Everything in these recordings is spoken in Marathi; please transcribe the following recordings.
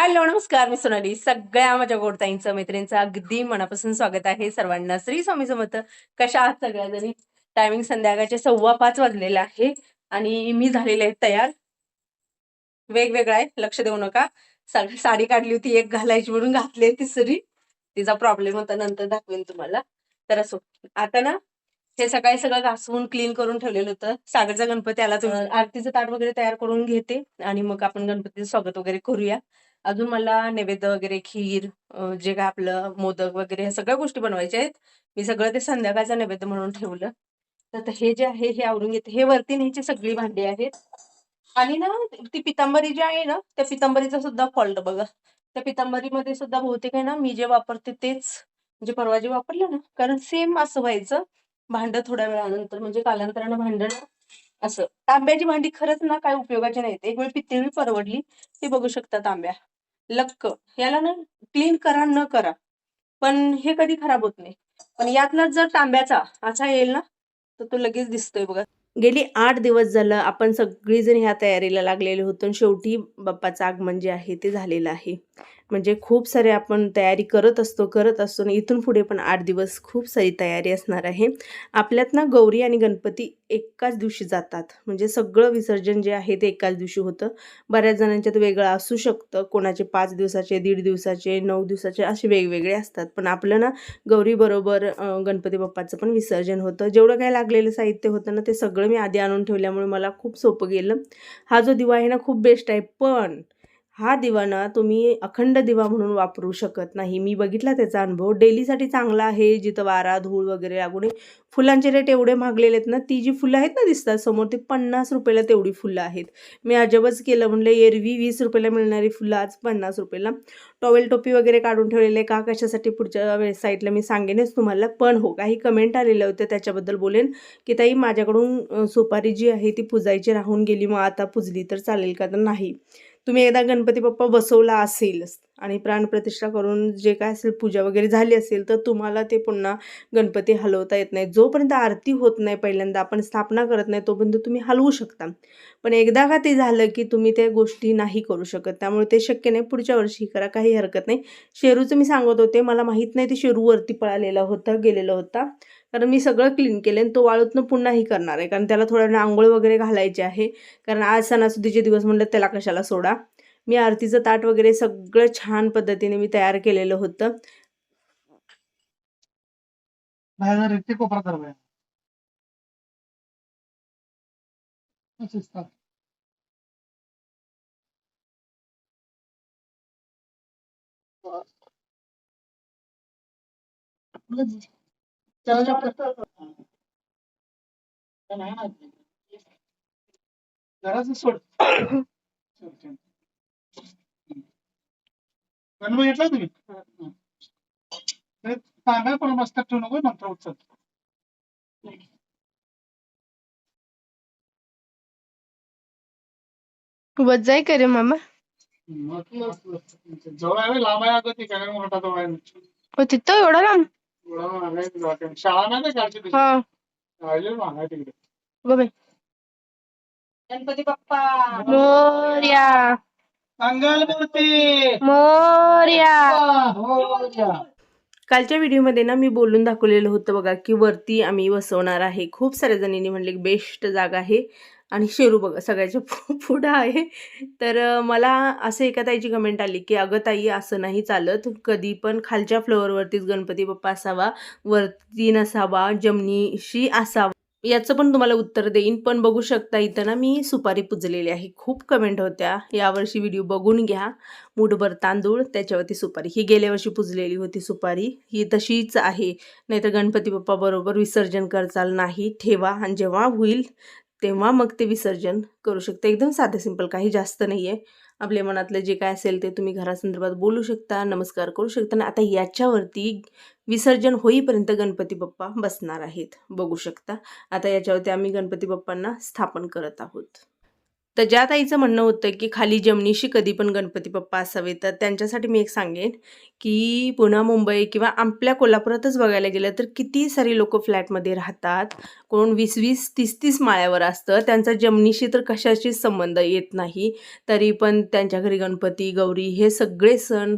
हॅलो नमस्कार मी सोनाली. सगळ्या माझ्या गोडताईंचं मैत्रिणींचं अगदी मनापासून स्वागत आहे सर्वांना. श्री स्वामी समर्थ. कशा आहात सगळ्याजणी? टायमिंग संध्याकाळचे सव्वा पाच वाजलेला आहे आणि मी झालेले आहे तयार. वेगवेगळा आहे लक्ष देऊ नका. साडी काढली होती एक घालायची म्हणून घातली आहे तिसरी. तिचा प्रॉब्लेम होता नंतर दाखवेन तुम्हाला. तर असो. आता ना हे सकाळी सगळं घासून क्लीन करून ठेवलेलं होतं. सागरचा गणपती आला आरतीचं ताट वगैरे तयार करून घेते. आणि मग आपण गणपतीचं स्वागत वगैरे करूया. अजून मला नैवेद्य वगैरे खीर जे काय आपलं मोदक वगैरे ह्या सगळ्या गोष्टी बनवायच्या आहेत. मी सगळं ते संध्याकाळचा नैवेद्य म्हणून ठेवलं. तर हे जे आहे हे आवरून घेते. हे वरती न्यायची सगळी भांडी आहेत. आणि ना ती पितांबरी जी आहे ना त्या पितांबरीचा सुद्धा फॉल्ट बघा. त्या पितांबरीमध्ये सुद्धा बहुतेक आहे ना मी जे वापरते तेच म्हणजे परवा जे वापरलं ना कारण सेम असं व्हायचं. भांडं थोड्या वेळानंतर म्हणजे कालांतरानं भांडण असं. तांब्याची भांडी खरंच ना काय उपयोगाची नाहीत एक वेळ पितळी परवडली ते बघू शकता तांब्या. लक्क. याला ना क्लीन करा न करा. पण हे कधी खराब होत नाही. पण यातला जर तांब्याचा असा येईल ना तर तो लगेच दिसतोय बघा. गेली आठ दिवस झालं आपण सगळीजण ह्या तयारीला लागलेलो होतो आणि शेवटी बाप्पाचं आगमन जे आहे ते झालेलं आहे. म्हणजे खूप सारे आपण तयारी करत असतो करत असतो आणि इथून पुढे पण आठ दिवस खूप सारी तयारी असणार आहे. आपल्यात ना गौरी आणि गणपती एकाच दिवशी जातात. म्हणजे सगळं विसर्जन जे आहे ते एकाच दिवशी होतं. बऱ्याच जणांच्यात वेगळं असू शकतं. कोणाचे पाच दिवसाचे दीड दिवसाचे नऊ दिवसाचे असे वेगवेगळे असतात. पण आपलं ना गौरीबरोबर गणपती बाप्पाचं पण विसर्जन होतं. जेवढं काही लागलेलं साहित्य होतं ना ते सगळं मी आधी आणून ठेवल्यामुळे मला खूप सोपं गेलं. हा जो दिवा आहे ना खूप बेस्ट आहे. पण हा दिवा ना तुम्ही अखंड दिवा म्हणून वापरू शकत नाही. मी बघितला त्याचा अनुभव. डेलीसाठी चांगला आहे जिथं वारा धूळ वगैरे लागू नये फुलांचे रेट एवढे मागलेले आहेत ना ती जी फुलं आहेत ना दिसतात समोर ती पन्नास रुपयाला तेवढी फुलं आहेत. मी अजबच केलं म्हणलं एरवी वीस रुपयाला मिळणारी फुलं आज पन्नास रुपयाला. टॉवेल टोपी वगैरे काढून ठेवलेले का कशासाठी पुढच्या वेळेस साईटला मी सांगेनच तुम्हाला. पण हो काही कमेंट आलेल्या होत्या त्याच्याबद्दल बोलेन. की ताई माझ्याकडून सुपारी जी आहे ती पुजायची राहून गेली मग आता पुजली तर चालेल का? तर नाही. तुम्ही एकदा गणपती बाप्पा बसवला असेल आणि प्राणप्रतिष्ठा करून जे काय असेल पूजा वगैरे झाली असेल तर तुम्हाला ते पुन्हा गणपती हलवता येत नाही जोपर्यंत आरती होत नाही पहिल्यांदा आपण स्थापना करत नाही तोपर्यंत तुम्ही हलवू शकता. पण एकदा का ते झालं की तुम्ही त्या गोष्टी नाही करू शकत. त्यामुळे ते शक्य नाही. पुढच्या वर्षी करा काही हरकत नाही. शेरूचं मी सांगत होते मला माहीत नाही ते शेरूवरती पळालेला होता गेलेला होता. कारण मी सगळं क्लीन केलं आणि तो वाळूतनं पुन्हाही करणार आहे. कारण त्याला थोड्या आंघोळ वगैरे घालायची आहे. कारण आज सणासुदीचे दिवस म्हणलं त्याला कशाला सोडा. मी आरतीचं ताट वगैरे सगळं छान पद्धतीने मी तयार केलेलं होतं. त्याला जे आपलं- त्या नाही ना. जरासं सोड. सोड, सोड. गणपती घेतला तुम्ही. ते तांब्या पण मस्त ठेवू नको नंतर उचल वजाय करे मामा? जवळ आहे लांब आहे अगं ती काय मोठा जवळ आहे. हो तिथं एवढं लांब? शाळा नाही हा तिकडे गणपती बाप्पा मोर्या. मंगलमूर्ती. मोर्या. मोरया. कालच्या व्हिडिओमध्ये ना मी बोलून दाखवलेलं होतं बघा की वरती आम्ही बसवणार आहे. खूप साऱ्या जणींनी म्हणले बेस्ट जागा आहे. आणि शेरू बघा सगळ्याच्या पु- पुढं आहे. तर मला असं एका ताईची कमेंट आली की अगं ताई असं नाही चालत. कधी पण खालच्या फ्लोअरवरतीच गणपती बाप्पा असावा वरती नसावा जमिनीशी असावा. याचं पण तुम्हाला उत्तर देईन पण बघू शकता इथं ना मी सुपारी पुजलेली आहे. खूप कमेंट होत्या. यावर्षी व्हिडिओ बघून घ्या. मूठभर तांदूळ त्याच्यावरती सुपारी. ही गेल्या वर्षी पुजलेली होती सुपारी. ही तशीच आहे. नाहीतर गणपती बाप्पा बरोबर विसर्जन करचाल नाही ठेवा. आणि जेव्हा होईल तेव्हा मग ते विसर्जन करू शकता. एकदम साधं सिंपल काही जास्त नाही आहे आपल्या मनातलं जे काय असेल ते तुम्ही घरासंदर्भात बोलू शकता नमस्कार करू शकता. आणि आता याच्यावरती विसर्जन होईपर्यंत गणपती बाप्पा बसणार आहेत. बघू शकता. आता याच्यावरती आम्ही गणपती बाप्पांना स्थापन करत आहोत. तर ज्या ताईचं म्हणणं होतं की खाली जमिनीशी कधी पण गणपती बाप्पा असावे तर त्यांच्यासाठी मी एक सांगेन की पुन्हा मुंबई किंवा आपल्या कोल्हापुरातच बघायला गेलं तर किती सारी लोक फ्लॅटमध्ये राहतात. कोण वीस वीस तीस तीस माळ्यावर असतं. त्यांचा जमिनीशी तर कशाशीच संबंध येत नाही. तरी पण त्यांच्या घरी गणपती गौरी हे सगळे सण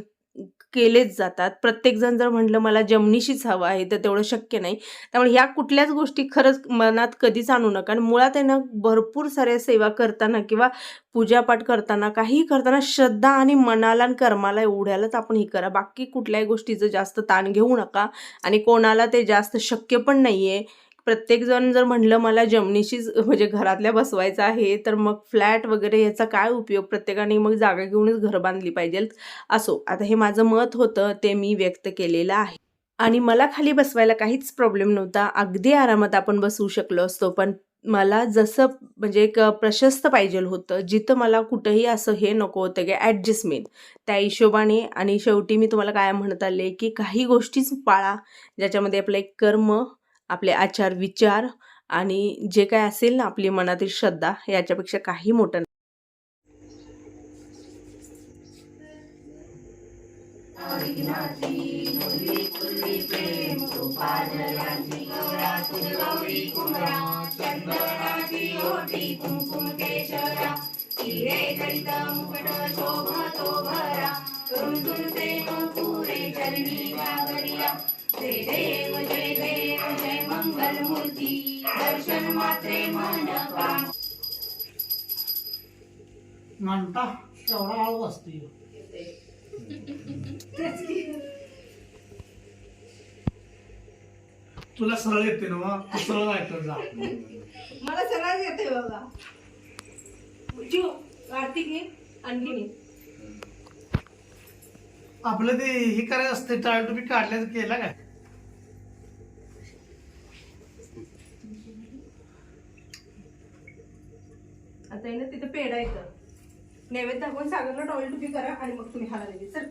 केलेच जातात. प्रत्येकजण जर म्हटलं मला जमनीशीच हवं आहे तर तेवढं शक्य नाही. त्यामुळे ह्या कुठल्याच गोष्टी खरंच मनात कधीच आणू नका. आणि मुळात आहे ना भरपूर साऱ्या सेवा करताना किंवा पूजापाठ करताना काहीही करताना श्रद्धा आणि मनाला आणि कर्माला एवढ्यालाच आपण हे करा. बाकी कुठल्याही गोष्टीचं जास्त ताण घेऊ नका. आणि कोणाला ते जास्त शक्य पण नाही आहे प्रत्येकजण जर म्हणलं मला जमिनीशीच म्हणजे घरातल्या बसवायचं आहे तर मग फ्लॅट वगैरे याचा काय उपयोग? प्रत्येकाने मग जागा घेऊनच घरं बांधली पाहिजेत असो आता हे माझं मत होतं ते मी व्यक्त केलेलं आहे. आणि मला खाली बसवायला काहीच प्रॉब्लेम नव्हता. अगदी आरामात आपण बसवू शकलो असतो पण मला जसं म्हणजे एक प्रशस्त पाहिजे होतं जिथं मला कुठंही असं हे नको होतं की ॲडजस्टमेंट त्या हिशोबाने आणि शेवटी मी तुम्हाला काय म्हणत आले की काही गोष्टीच पाळा ज्याच्यामध्ये आपलं एक कर्म आपले आचार विचार आणि जे काय असेल ना आपली मनातील श्रद्धा याच्यापेक्षा काही मोठं नाही. एवढा आळू असते तुला सरळ येते ना मग तू सरळ ऐकत जा. मला सगळ्यात येते बाबा जीव आरती घे आणखी घे आपलं ते हे करायचं असते टाळ तुम्ही काढल्याचं केला काय? आता येईल तिथे पेढा येतं नैवेद्य दाखवून सागरला टॉवेल टुपी करा आणि मग तुम्ही खाला लगेच सर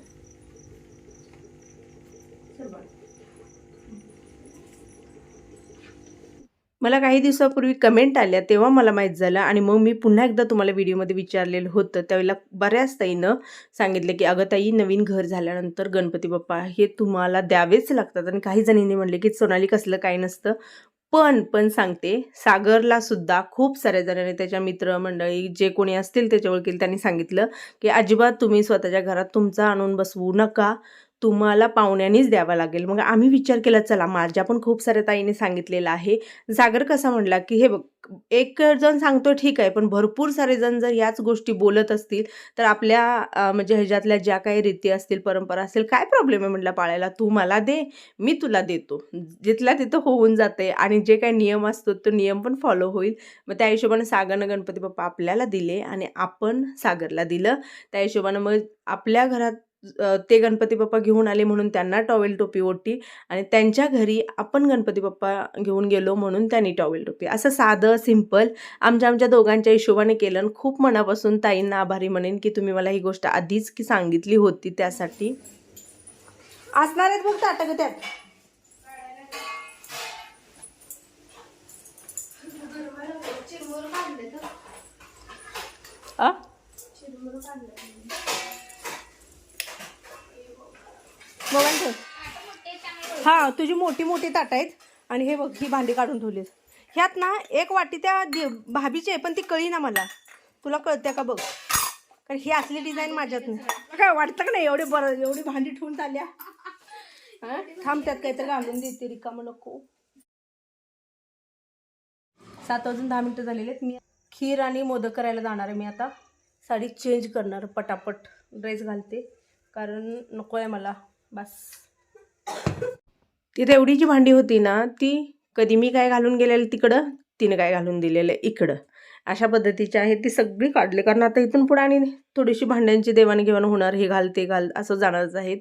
मला काही दिवसापूर्वी कमेंट आल्या तेव्हा मला माहीत झालं आणि मग मी पुन्हा एकदा तुम्हाला व्हिडिओमध्ये विचारलेलं होतं. त्यावेळेला बऱ्याच ताईनं सांगितलं की अगं ताई नवीन घर झाल्यानंतर गणपती बाप्पा हे तुम्हाला द्यावेच लागतात. आणि काही जणींनी म्हणले की सोनाली कसलं काही नसतं पण पण सांगते सागरला सुद्धा खूप साऱ्या जणांनी त्याच्या मित्रमंडळी जे कोणी असतील त्याच्या ओळखील त्यांनी सांगितलं की अजिबात तुम्ही स्वतःच्या घरात तुमचा आणून बसवू नका. तुम्हाला पाहुण्यांनीच द्यावा लागेल. मग आम्ही विचार केला चला माझ्या पण खूप साऱ्या ताईने सांगितलेलं आहे. सागर कसा म्हणला की हे बघ एक जण सांगतो ठीक आहे पण भरपूर सारे जण जर याच गोष्टी बोलत असतील तर आपल्या म्हणजे ह्याच्यातल्या ज्या काही रीती असतील परंपरा असतील काय प्रॉब्लेम आहे? म्हटलं पाळायला. तू मला दे मी तुला देतो. जिथला तिथं होऊन जाते आणि जे काही नियम असतो तो नियम पण फॉलो होईल. मग त्या हिशोबानं सागरनं गणपती बाप्पा आपल्याला दिले आणि आपण सागरला दिलं. त्या हिशोबानं मग आपल्या घरात ते गणपती बाप्पा घेऊन आले म्हणून त्यांना टॉवेल टोपी ओढली आणि त्यांच्या घरी आपण गणपती बाप्पा घेऊन गेलो म्हणून त्यांनी टॉवेल टोपी. असं साधं सिंपल आमच्या आमच्या दोघांच्या हिशोबाने केलं आणि खूप मनापासून ताईंना आभारी म्हणेन की तुम्ही मला ही गोष्ट आधीच की सांगितली होती त्यासाठी. असणार आहेत बघ ताटक त्यात. आ? मोबाईल ठेव. हां तुझी मोठी मोठी ताट आहेत. आणि हे बघ ही भांडी काढून ठेवलीस. ह्यात ना एक वाटी त्या दे- भाभीची आहे पण ती कळी ना मला. तुला कळते का बघ? कारण ही असली डिझाईन माझ्यात नाही. काय वाटतं का नाही एवढे बरं एवढी भांडी ठेवून चालल्या हा? थांब त्यात काहीतरी घालून देते रिकामं नको. सात वाजून दहा मिनटं झालेले आहेत. मी खीर आणि मोदक करायला जाणार आहे मी आता. साडी चेंज करणार पटापट. ड्रेस घालते. कारण नको आहे मला. बस. तिथे एवढी जी भांडी होती ना ती कधी मी काय घालून गेलेलं तिकडं तिने काय घालून दिलेलं इकडं. अशा पद्धतीची आहे ती सगळी काढली. कारण आता इथून पुढे आणि थोडीशी भांड्यांची देवाणघेवाण होणार हे घाल ते घाल असं जाणारच आहेत.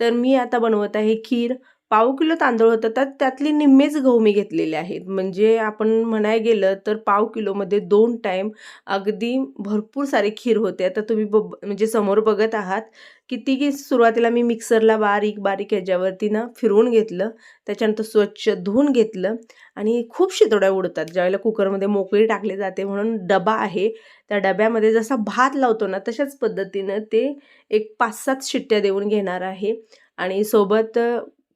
तर मी आता बनवत आहे खीर. पाव किलो तांदूळ होतं तर त्यातले निम्मेच गहू मी घेतलेले आहेत. म्हणजे आपण म्हणाय गेलं तर पाव किलोमध्ये दोन टाईम अगदी भरपूर सारी खीर होते. आता तुम्ही ब म्हणजे समोर बघत आहात कितीही सुरुवातीला मी मिक्सरला बारीक बारीक ह्याच्यावरती ना फिरवून घेतलं. त्याच्यानंतर स्वच्छ धुवून घेतलं आणि खूप शितोड्या उडतात. ज्यावेळेला कुकरमध्ये मोकळी टाकली जाते म्हणून डबा आहे त्या डब्यामध्ये जसा भात लावतो ना तशाच पद्धतीनं ते एक पाच सात शिट्ट्या देऊन घेणार आहे. आणि सोबत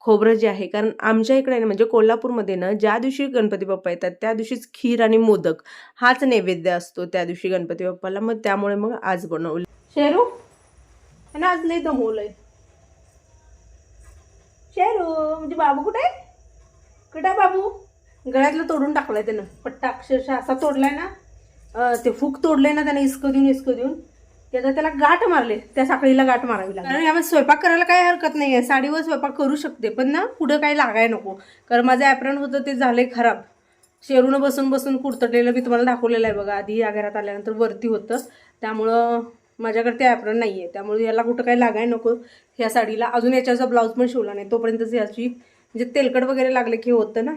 खोबरं जे आहे कारण आमच्या इकडे ना म्हणजे कोल्हापूरमध्ये ना ज्या दिवशी गणपती बाप्पा येतात त्या दिवशीच खीर आणि मोदक हाच नैवेद्य असतो त्या दिवशी गणपती बाप्पाला. मग त्यामुळे मग आज बनवलं. शेरू? आणि आज लई दमवलंय. शेरू म्हणजे बाबू कुठे? आहे कुठे बाबू? गळ्यातलं तोडून टाकलाय त्यानं. पट्टा अक्षरशः असा तोडलाय ना. ते फूक तोडलंय ना त्याने इसकं देऊन इसकं देऊन. त्याचा त्याला गाठ मारले. त्या साखळीला गाठ मारावी लागली. कारण यामध्ये स्वयंपाक करायला काही हरकत नाही आहे साडीवर स्वयंपाक करू शकते पण ना पुढं काही लागाय नको. कारण माझं ॲप्रन होतं ते झालंय खराब. शेरून बसून बसून कुडतडलेलं मी तुम्हाला दाखवलेलं आहे बघा. आधी या घरात आल्यानंतर वरती होतं. त्यामुळं माझ्याकडे ते ॲप्रन नाही आहे त्यामुळे याला कुठं काही लागाय नको. ह्या साडीला अजून याच्याचा ब्लाऊज पण शिवला नाही. तोपर्यंतच याची म्हणजे तेलकट वगैरे लागले की होतं ना.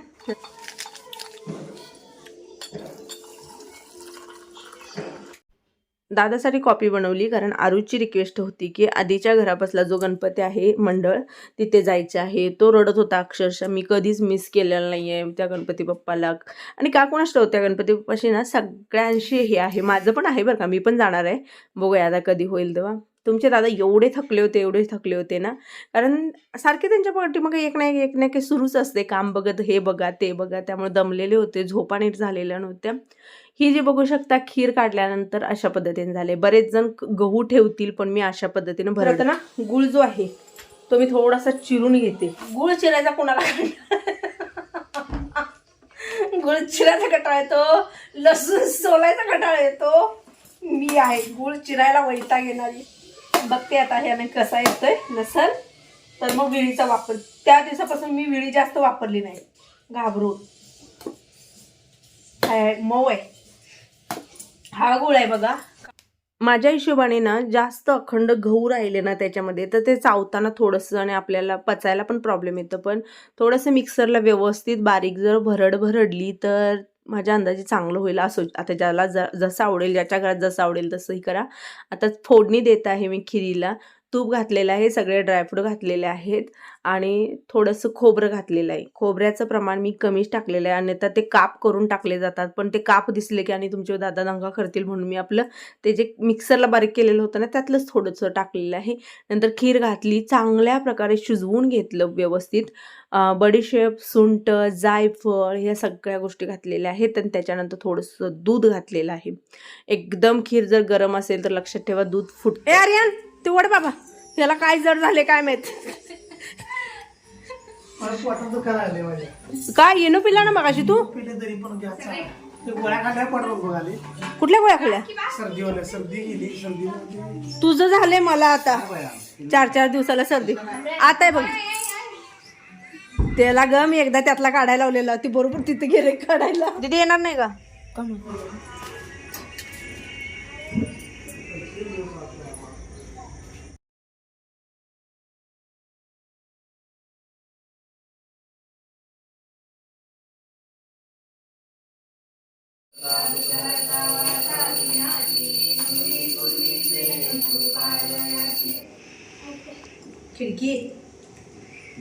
दादासाठी कॉपी बनवली. कारण आरुची रिक्वेस्ट होती की आधीच्या घरापासला जो गणपती आहे मंडळ तिथे जायचे आहे. तो रडत होता अक्षरशः मी कधीच मिस केलेला नाही आहे त्या गणपती बाप्पाला. आणि का कोणाच ठेवतो त्या गणपती बाप्पाशी ना सगळ्यांशी हे आहे. माझं पण आहे बरं का मी पण जाणार आहे. बघूया आता कधी होईल तेव्हा. तुमचे दादा एवढे थकले होते एवढे थकले होते ना. कारण सारखे त्यांच्या पाठीमागे एक ना एक एक ना सुरूच असते. काम बघत हे बघा ते बघा. त्यामुळे दमलेले होते झोपा नीट झालेल्या नव्हत्या. ही जी बघू शकता खीर काढल्यानंतर अशा पद्धतीने झाले. बरेच जण गहू ठेवतील पण मी अशा पद्धतीने भरत ना गुळ जो आहे तो मी थोडासा चिरून घेते. गुळ चिरायचा कोणाला गुळ चिरायचा कटाळा येतो लसूण सोलायचा कटाळा येतो. मी आहे गुळ चिरायला वैताग येणारी. बघते आता ह्याने कसा येतोय नसल तर मग विळीचा वापर त्या दिवसापासून मी विळी जास्त वापरली नाही. घाबरून. मऊ आहे. हा गुळ आहे बघा. माझ्या हिशोबाने ना जास्त अखंड गहू राहिले ना त्याच्यामध्ये तर ते चावताना थोडंसं आणि आपल्याला पचायला पण प्रॉब्लेम येतं. पण थोडंसं मिक्सरला व्यवस्थित बारीक जर भरड भरडली तर माझ्या अंदाजे चांगलं होईल असं. आता ज्याला ज जसं आवडेल ज्याच्या घरात जसं आवडेल तसंही करा. आता फोडणी देत आहे मी खिरीला. तूप घातलेलं आहे सगळे ड्रायफ्रूट घातलेले आहेत आणि थोडंसं खोबरं घातलेलं आहे. खोबऱ्याचं प्रमाण मी कमीच टाकलेलं आहे आणि ते काप करून टाकले जातात पण ते काप दिसले की आणि तुमचे दादा दंगा करतील म्हणून मी आपलं ते जे मिक्सरला बारीक केलेलं होतं ना त्यातलंच थोडंसं टाकलेलं आहे. नंतर खीर घातली चांगल्या प्रकारे शिजवून घेतलं व्यवस्थित. बडीशेप सुंट जायफळ ह्या सगळ्या गोष्टी घातलेल्या आहेत आणि त्याच्यानंतर थोडंसं दूध घातलेलं आहे. एकदम खीर जर गरम असेल तर लक्षात ठेवा दूध फुट आर्यन! ते वड बाबा याला काय जड झाले काय माहीत? मला पोटात दुखायला लागले माझ्या. काय येणं पिला ना मगाशी तू? पिले तरी पण गॅस चालला. ते गोळ्या खाल्ल्या पोटात बघाले कुठल्या गोळ्या खाल्ल्या? सर्दी होल्या सर्दी गेली सर्दी म्हणजे तुझं झालंय मला आता. चार चार दिवसाला सर्दी. आता आहे बघ. त्याला ग मी एकदा त्यातला काढायला लावलेला. ती बरोबर तिथे गेले काढायला. तिथे येणार नाही का?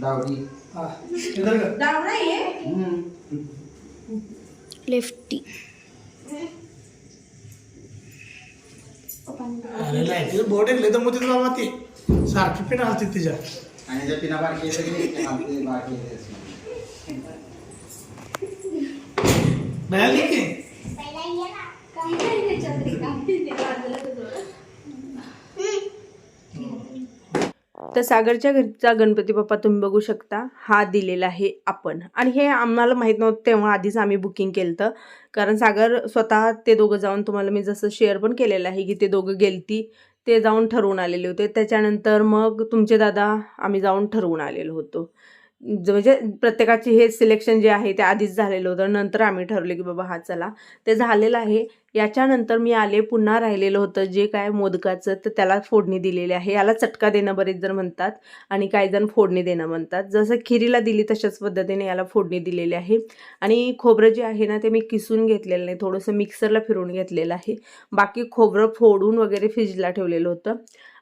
डावरी. हा इधर कर. डाव नाहीये लेफ्टी अरे लाईटीचं बोर्ड एकले तर मग तिथं बाबा ते. सारखी पिन आलती तिच्या. आणि जर पिना बारकी येतं की नाही, की? तर सागरच्या घरचा गणपती बाप्पा तुम्ही बघू शकता. हा दिलेला आहे आपण. आणि हे आम्हाला माहीत नव्हतं तेव्हा आधीच आम्ही बुकिंग केलं होतं कारण सागर स्वतः ते दोघं जाऊन तुम्हाला मी जसं शेअर पण केलेलं आहे की ते दोघं गेलती ते जाऊन ठरवून आलेले होते. त्याच्यानंतर मग तुमचे दादा आम्ही जाऊन ठरवून आलेलो होतो. म्हणजे प्रत्येकाची हे सिलेक्शन जे आहे ते आधीच झालेलं होतं. नंतर आम्ही ठरवले की बाबा हा चला. ते झालेलं आहे. याच्यानंतर मी आले पुन्हा राहिलेलं होतं. जे काय मोदकाचं तर त्याला फोडणी दिलेली आहे. याला चटका देणं बरेच जण म्हणतात आणि काही जण फोडणी देणं म्हणतात. जसं खिरीला दिली तशाच पद्धतीने याला फोडणी दिलेली आहे. आणि खोबरं जे आहे ना ते मी किसून घेतलेलं नाही. थोडंसं मिक्सरला फिरवून घेतलेलं आहे. बाकी खोबरं फोडून वगैरे फ्रीजला ठेवलेलं होतं.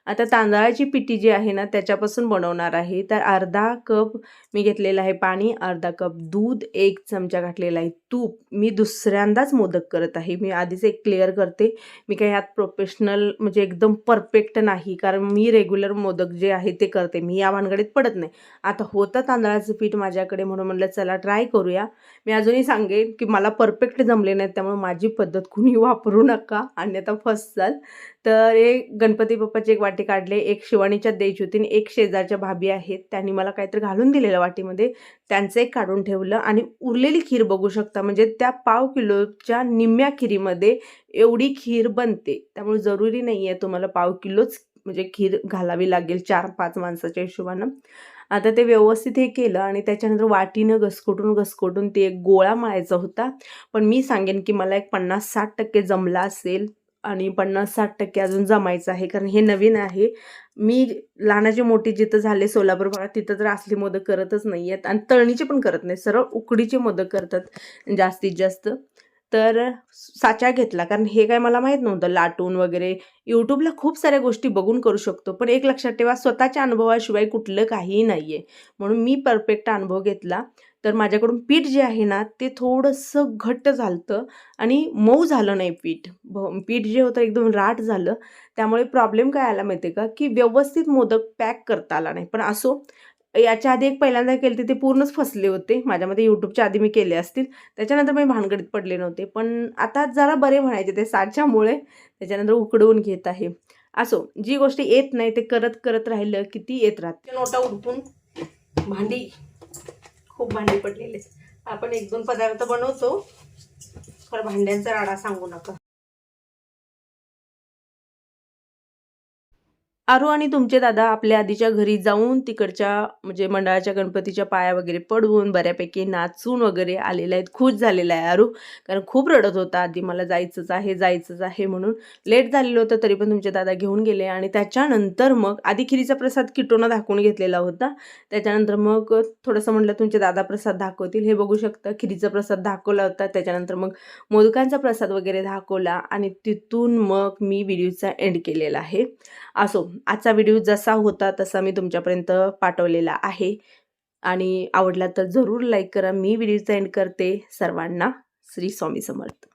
आता तांदळाची पिठी जी आहे ना त्याच्यापासून बनवणार आहे. तर अर्धा कप मी घेतलेलं आहे पाणी अर्धा कप दूध एक चमचा घातलेला आहे तूप. मी दुसऱ्यांदाच मोदक करत आहे. मी आधीच एक क्लिअर करते. मी काही यात प्रोफेशनल म्हणजे एकदम परफेक्ट नाही. कारण मी रेग्युलर मोदक जे आहे ते करते. मी या भानगडीत पडत नाही. आता होतं तांदळाचं पीठ माझ्याकडे म्हणून म्हणलं चला ट्राय करूया. मी अजूनही सांगेन की मला परफेक्ट जमले नाहीत. त्यामुळे माझी पद्धत कुणी वापरू नका. अन्यथा फसचाल तर एक गणपती बाप्पाची एक वाटी काढले एक शिवानीच्यात द्यायची होती आणि एक शेजारच्या भाभी आहेत. त्यांनी मला काहीतरी घालून दिलेलं वाटीमध्ये. त्यांचं एक काढून ठेवलं आणि उरलेली खीर बघू शकता. म्हणजे त्या पाव किलोच्या निम्म्या खिरीमध्ये एवढी खीर बनते. त्यामुळे जरुरी नाही आहे तुम्हाला पाव किलोच म्हणजे खीर घालावी लागेल चार पाच माणसाच्या हिशोबानं. आता ते व्यवस्थित हे केलं आणि त्याच्यानंतर वाटीनं घसकोटून घसकटून ते एक गोळा मळायचा होता. पण मी सांगेन की मला एक पन्नास साठ टक्के जमला असेल. आणि पन्नास साठ टक्के अजून जमायचं आहे कारण हे नवीन आहे. मी लहानाची मोठी जिथं झाले सोलापूर भागात तिथं तर असली मोदक करतच नाही आहेत आणि तळणीचे पण करत नाही सरळ उकडीचे मोदक करतात जास्तीत जास्त. तर साचा घेतला कारण हे काय मला माहीत नव्हतं लाटून वगैरे. यूट्यूबला खूप साऱ्या गोष्टी बघून करू शकतो पण एक लक्षात ठेवा स्वतःच्या अनुभवाशिवाय कुठलं काहीही नाही आहे म्हणून मी परफेक्ट अनुभव घेतला. तर माझ्याकडून पीठ जे आहे ना ते थोडंसं घट्ट झालं आणि मऊ झालं नाही पीठ. भ पीठ जे होतं एकदम राठ झालं. त्यामुळे प्रॉब्लेम काय आला माहिती आहे का? की व्यवस्थित मोदक पॅक करता आला नाही. पण असो याच्या आधी एक पहिल्यांदा केले ते ते पूर्णच फसले होते. माझ्यामध्ये यूट्यूबच्या आधी मी केले असतील. त्याच्यानंतर मी भानगडीत पडले नव्हते. पण आता जरा बरे म्हणायचे ते साच्यामुळे. त्याच्यानंतर उकडवून घेत आहे. असो जी गोष्ट येत नाही ते करत करत राहिलं की ती येत राहते. नोटा उडपून भांडी खूप भांडी पडलेले आपण एक दोन पदार्थ बनवतो. खरं भांड्यांचा राडा सांगू नका. आरू आणि तुमचे दादा आपल्या आधीच्या घरी जाऊन तिकडच्या म्हणजे मंडळाच्या गणपतीच्या पाया वगैरे पडवून बऱ्यापैकी नाचून वगैरे आलेले आहेत. खुश झालेला आहे आरू. कारण खूप रडत होता आधी मला जायचंच आहे जायचंच आहे म्हणून. लेट झालेलं होतं तरी पण तुमचे दादा घेऊन गेले आणि त्याच्यानंतर मग आधी खिरीचा प्रसाद किटोनं दाखवून घेतलेला होता. त्याच्यानंतर मग थोडंसं म्हटलं तुमचे दादा प्रसाद दाखवतील. हे बघू शकता खिरीचा प्रसाद दाखवला होता. त्याच्यानंतर मग मोदकांचा प्रसाद वगैरे दाखवला आणि तिथून मग मी व्हिडिओचा एंड केलेला आहे. असो आजचा व्हिडिओ जसा होता तसा मी तुमच्यापर्यंत पाठवलेला आहे. आणि आवडला तर जरूर लाईक करा. मी व्हिडिओचा एंड करते. सर्वांना श्री स्वामी समर्थ.